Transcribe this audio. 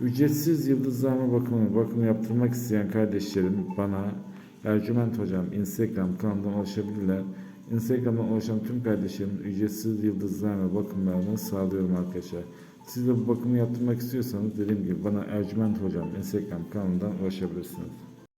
Ücretsiz yıldızlama bakımı, bakım yaptırmak isteyen kardeşlerim bana Ercüment Hocam Instagram kanalından ulaşabilirler. Instagram'dan ulaşan tüm kardeşlerim ücretsiz yıldızlama bakımlarını sağlıyorum arkadaşlar. Siz de bu bakımı yaptırmak istiyorsanız dediğim gibi bana Ercüment Hocam Instagram kanalından ulaşabilirsiniz.